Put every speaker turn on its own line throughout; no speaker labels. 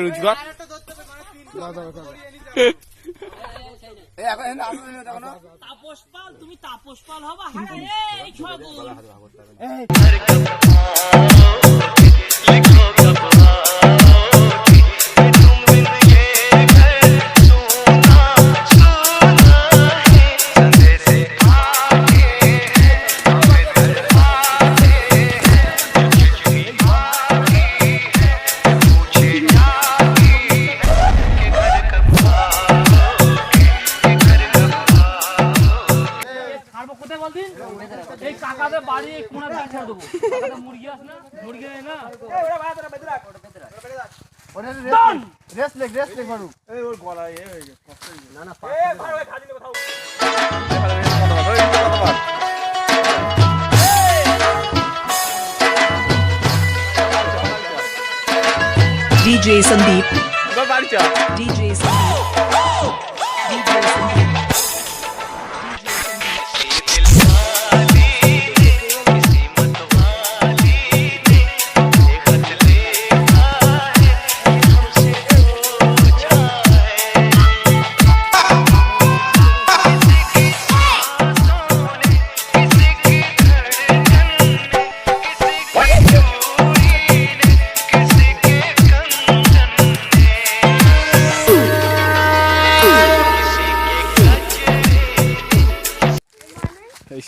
রুজগার?
পাল তুমি তাপসপাল হবা? এই। কাকাদের বাড়ি এই কোণা দিয়ে ছেড়ে দেবো কাকাদের মুরগি আছে না মুরগি নেই না
রেস্ট লেগ রেস্ট লেগ মারু
DJ Sandeep,
বাড়ি চা
DJ Sandeep, DJ Sandeep.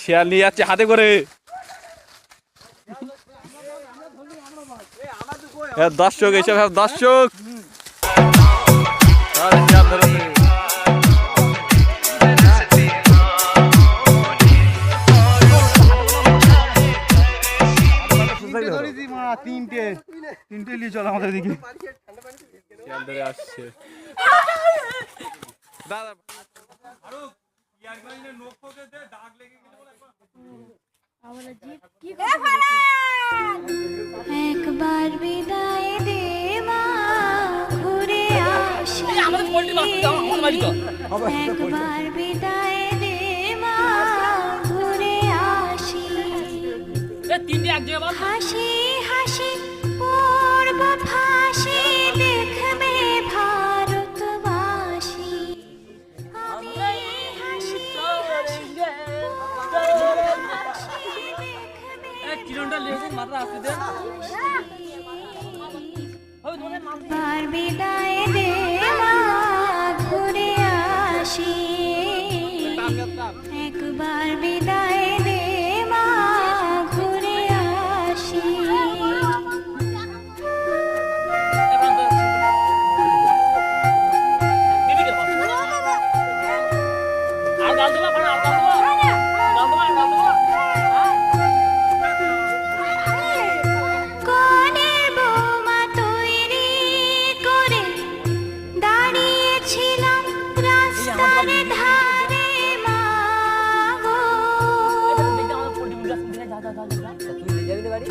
Share নিয়ে যাচ্ছে হাতে করে। দর্শক এসব সব দর্শক
তিনটে তিনটে নিয়ে চল আমাদের দিকে
আসছে। দাদা
একবার বিদায় দে মা ঘুরে আসি। একবার বিদায় দে মা ঘুরে আসি। হাসি
মাথা আসতে দে হবে তোমাদের তুই যাবি
বাড়ি